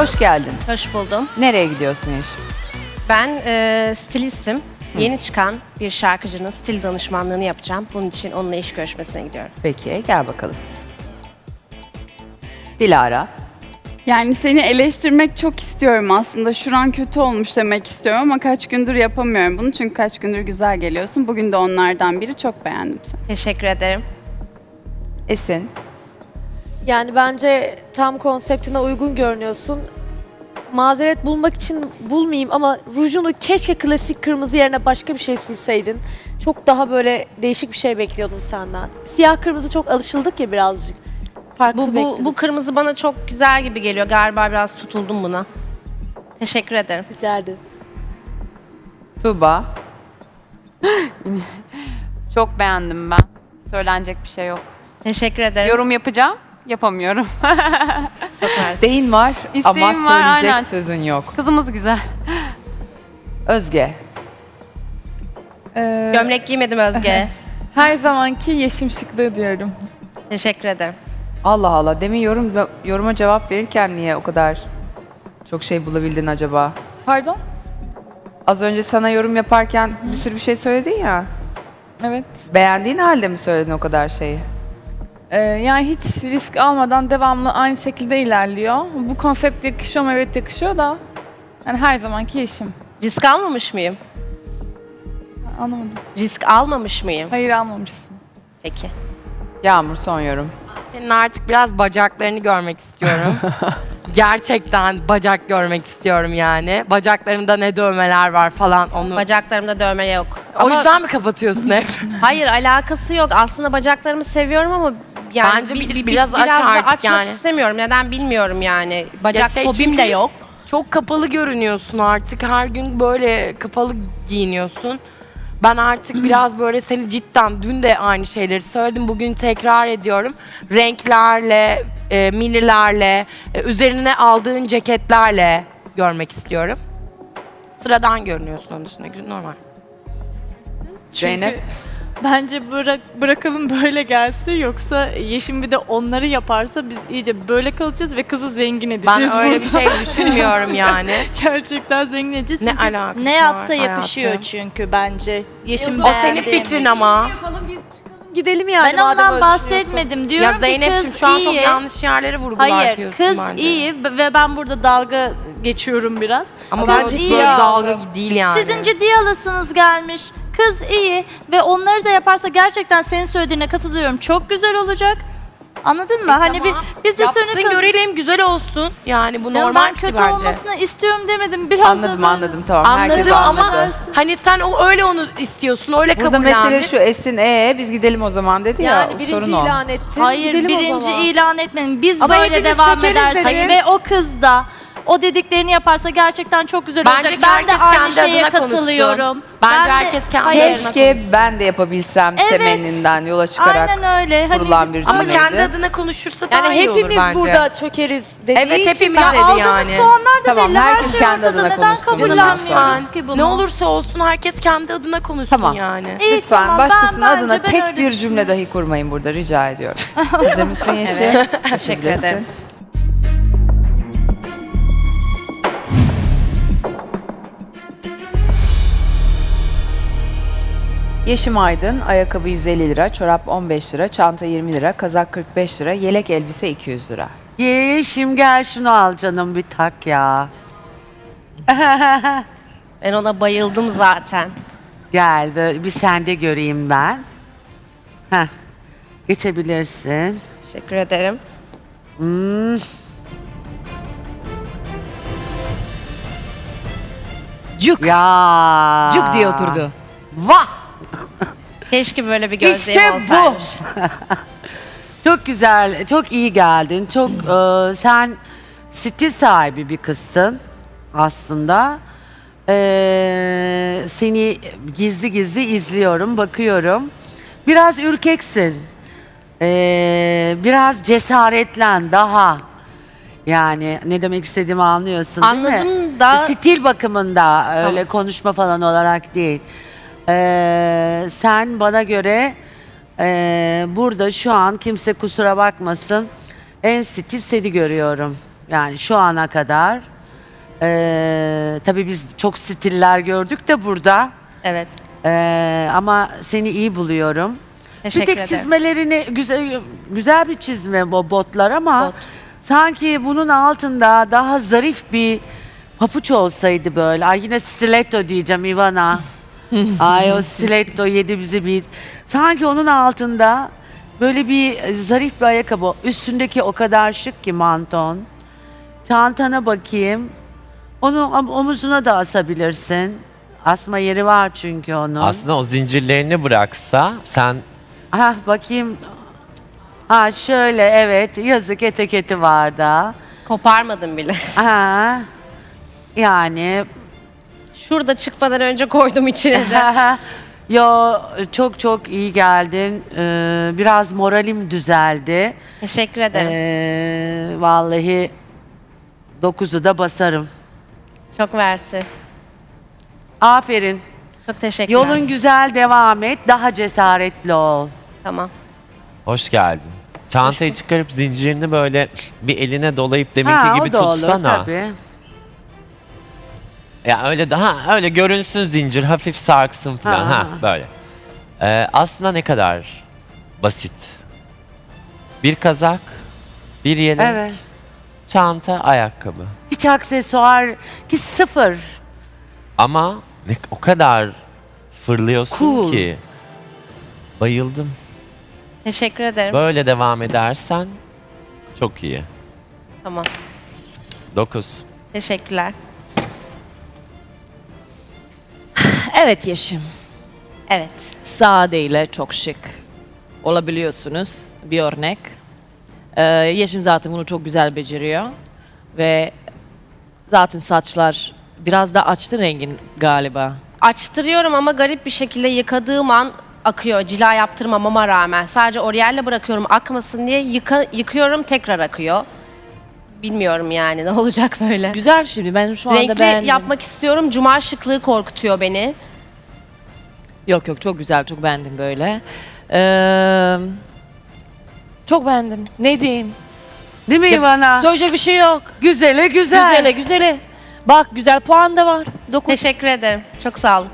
Hoş geldin. Hoş buldum. Nereye gidiyorsun Yeşim? Ben e, stilistim. Yeni çıkan bir şarkıcının stil danışmanlığını yapacağım. Bunun için onunla iş görüşmesine gidiyorum. Peki gel bakalım. Dilara. Yani seni eleştirmek çok istiyorum aslında. Şuran kötü olmuş demek istiyorum ama kaç gündür yapamıyorum bunu. Çünkü kaç gündür güzel geliyorsun. Bugün de onlardan biri. Çok beğendim seni. Teşekkür ederim. Esin. Yani bence tam konseptine uygun görünüyorsun. Mazeret bulmak için bulmayayım ama rujunu keşke klasik kırmızı yerine başka bir şey sürseydin. Çok daha böyle değişik bir şey bekliyordum senden. Siyah kırmızı çok alışıldık ya birazcık. Farklı Bu, bu, bekledim. bu kırmızı bana çok güzel gibi geliyor. Galiba biraz tutuldum buna. Teşekkür ederim. Ederim. Tuğba. Çok beğendim ben. Söylenecek bir şey yok. Teşekkür ederim. Yorum yapacağım, yapamıyorum. İsteğin var ama İsteğim var, söyleyecek aynen. sözün yok. Kızımız güzel. Özge. Ee, Gömlek giymedim Özge. her zamanki yeşim şıklığı diyorum. Teşekkür ederim. Allah Allah. Demin yorum yoruma cevap verirken niye o kadar çok şey bulabildin acaba? Pardon? Az önce sana yorum yaparken bir sürü bir şey söyledin ya. Evet. Beğendiğin halde mi söyledin o kadar şeyi? Ee, yani hiç risk almadan devamlı aynı şekilde ilerliyor. Bu konsept yakışıyor mu? Evet yakışıyor da. Yani her zamanki yeşim. Risk almamış mıyım? Anlamadım. Risk almamış mıyım? Hayır almamışsın. Peki. Yağmur son yorum. Senin artık biraz bacaklarını görmek istiyorum. Gerçekten bacak görmek istiyorum yani. Bacaklarında ne dövmeler var falan onu. Bacaklarımda dövme yok. o yüzden mi kapatıyorsun hep? Hayır alakası yok. Aslında bacaklarımı seviyorum ama yani Bence bir- bir- bir- biraz aç da artık açmak yani. istemiyorum. Neden bilmiyorum yani. Bacak şey fobim de çünkü- yok. Çok kapalı görünüyorsun artık. Her gün böyle kapalı giyiniyorsun. Ben artık biraz böyle seni cidden dün de aynı şeyleri söyledim. Bugün tekrar ediyorum. Renklerle, e, minilerle, e, üzerine aldığın ceketlerle görmek istiyorum. Sıradan görünüyorsun onun dışında. Normal. Zeynep. Bence bırak, bırakalım böyle gelsin yoksa Yeşim bir de onları yaparsa biz iyice böyle kalacağız ve kızı zengin Ben edeceğiz öyle burada. bir şey düşünmüyorum yani. Gerçekten zengin edeceğiz Ne çünkü alakası ne yapsa var yakışıyor hayatım? çünkü bence. Yeşim O senin beğendiğim fikrin ama. Gidelim yani Ben madem ondan öyle düşünüyorsun. bahsetmedim. Diyorum Ya ki Zeynep'ciğim kız şu an iyi. çok yanlış yerlere vurgular Hayır, yapıyorsun kız bence. iyi ve ben burada dalga geçiyorum biraz. Ama Kız bence iyi. böyle dalga değil yani. Sizin ciddi alasınız gelmiş. Kız iyi ve onları da yaparsa gerçekten senin söylediğine katılıyorum. Çok güzel olacak. Anladın mı? hani bir biz de Yapsın görelim güzel olsun. Yani bu Ya normal ben bir şey kötü bence. olmasını istiyorum demedim. Biraz Anladım da anladım tamam. Herkes Anladım ama anladı. hani sen o öyle onu istiyorsun, öyle Burada kabullendin. mesele şu Esin ee biz gidelim o zaman dedi ya. Yani birinci sorun o. ilan ettin. Hayır Gidelim o birinci zaman. ilan etmedim. Biz Ama böyle hepimiz devam dedi. ve o kız da o dediklerini yaparsa gerçekten çok güzel Bence olacak. Ben de herkes aynı kendi şeye adına konuşsun. katılıyorum. Bence Ben de- herkes kendi Hayır. adına Keşke ben de yapabilsem Evet. temenninden yola çıkarak Aynen öyle. Hani kurulan bir Ama cümleydi. kendi adına konuşursa daha Yani iyi olur hepimiz bence. burada çökeriz dediği Evet, için hepimiz ben dedi aldığımız yani. puanlar da Tamam, belli. Her herkes şey kendi ortada. adına Neden konuşsun. kabullenmiyoruz ki bunu? Ne olursa olsun herkes kendi adına konuşsun Tamam. yani. İyi, Lütfen tamam. Ben- başkasının bence adına ben tek öyle bir cümle dahi kurmayın burada rica ediyorum. Hazır mısın Yeşil? Teşekkür ederim. Yeşim Aydın, ayakkabı 150 lira, çorap 15 lira, çanta 20 lira, kazak 45 lira, yelek elbise 200 lira. Yeşim gel şunu al canım bir tak ya. Ben ona bayıldım zaten. Gel böyle bir sende göreyim ben. Heh. Geçebilirsin. Teşekkür ederim. Cuk. Ya. Cuk diye oturdu. Vah. Keşke böyle bir gözlüğüm İşte bu. olsaymış. Çok güzel, çok iyi geldin. Çok e, sen stil sahibi bir kızsın aslında. E, seni gizli gizli izliyorum, bakıyorum. Biraz ürkeksin. E, biraz cesaretlen daha. Yani ne demek istediğimi anlıyorsun değil mi? Anladım da- Stil bakımında öyle konuşma falan olarak değil. E, sen bana göre e, burada şu an kimse kusura bakmasın en stil seni görüyorum. Yani şu ana kadar. Ee, tabii biz çok stiller gördük de burada. Evet. Ee, ama seni iyi buluyorum. Teşekkür bir tek ederim. çizmelerini güzel güzel bir çizme bu botlar ama Bot. sanki bunun altında daha zarif bir papuç olsaydı böyle. Ay yine stiletto diyeceğim Ivana. Ay o stiletto yedi bizi bir. Sanki onun altında böyle bir zarif bir ayakkabı. Üstündeki o kadar şık ki manton. Çantana bakayım. Onu om- omuzuna da asabilirsin. Asma yeri var çünkü onun. Aslında o zincirlerini bıraksa sen Ha bakayım. Ha şöyle evet yazık etiketi var da. Koparmadım bile. Ha. Yani Şurada çıkmadan önce koydum içine de. yo çok çok iyi geldin. Ee, biraz moralim düzeldi. Teşekkür ederim. Ee, vallahi dokuzu da basarım. Çok versi. Aferin. Çok teşekkürler. Yolun güzel devam et. Daha cesaretli ol. Tamam. hoş geldin. Çantayı çıkarıp zincirini böyle bir eline dolayıp deminki ha, gibi o da olur tutsana. tabii. Ya öyle daha öyle görünsün zincir hafif sarksın falan Ha. ha, böyle. Ee, aslında ne kadar basit. Bir kazak, bir yelek, Evet. çanta, ayakkabı. Hiç aksesuar ki sıfır. Ama ne, o kadar fırlıyorsun Cool. ki. Bayıldım. Teşekkür ederim. Böyle devam edersen çok iyi. Tamam. 9. Teşekkürler. Evet Yeşim. Evet. Sadeyle çok şık olabiliyorsunuz. Bir örnek. Ee, Yeşim zaten bunu çok güzel beceriyor. Ve zaten saçlar biraz da açtı rengin galiba. Açtırıyorum ama garip bir şekilde yıkadığım an akıyor. Cila yaptırmamama rağmen. Sadece oryalle bırakıyorum akmasın diye yıka, yıkıyorum tekrar akıyor. Bilmiyorum yani ne olacak böyle. Güzel şimdi ben şu anda Renkli beğendim. yapmak istiyorum. Cuma şıklığı korkutuyor beni. Yok yok çok güzel çok beğendim böyle. Ee, çok beğendim. Ne diyeyim? Değil mi Ivana? Söyleyecek bir şey yok. Güzele güzel. Güzele güzele. Bak güzel puan da var. Dokuz. Teşekkür ederim. Çok sağ olun.